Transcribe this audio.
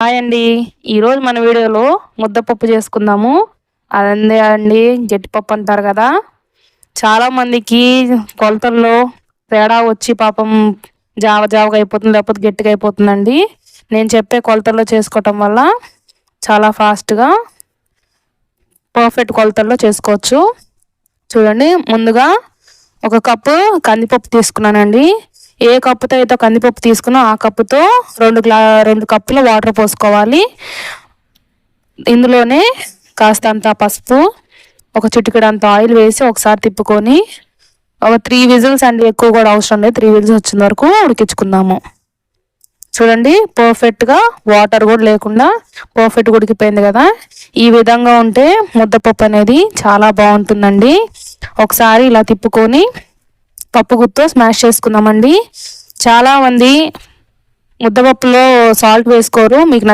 Hi అండి. ఈరోజు మన వీడియోలో ముద్దపప్పు చేసుకుందాము. అదే అండి గట్టిపప్పు అంటారు కదా. చాలామందికి కొలతల్లో తేడా వచ్చి పాపం జావ జావగా అయిపోతుంది లేకపోతే గట్టిగా అయిపోతుందండి. నేను చెప్పే కొలతల్లో చేసుకోవటం వల్ల చాలా ఫాస్ట్గా పర్ఫెక్ట్ కొలతల్లో చేసుకోవచ్చు. చూడండి ముందుగా ఒక కప్పు కందిపప్పు తీసుకున్నానండి. ఏ కప్పుతో అయితే కందిపప్పు తీసుకున్నా ఆ కప్పుతో రెండు గ్లా రెండు కప్పుల వాటర్ పోసుకోవాలి. ఇందులోనే కాస్తంత పసుపు ఒక చిటికడంత ఆయిల్ వేసి ఒకసారి తిప్పుకొని ఒక త్రీ విజిల్స్ అండి ఎక్కువ కూడా అవసరం లేదు. త్రీ విజిల్స్ వచ్చిన వరకు ఉడికించుకుందాము. చూడండి పర్ఫెక్ట్గా వాటర్ కూడా లేకుండా పర్ఫెక్ట్ ఉడికిపోయింది కదా. ఈ విధంగా ఉంటే ముద్దపప్పు అనేది చాలా బాగుంటుందండి. ఒకసారి ఇలా తిప్పుకొని పప్పు గుత్తో స్మాష్ చేసుకుందామండి. చాలామంది ముద్దపప్పులో సాల్ట్ వేసుకోరు మీకు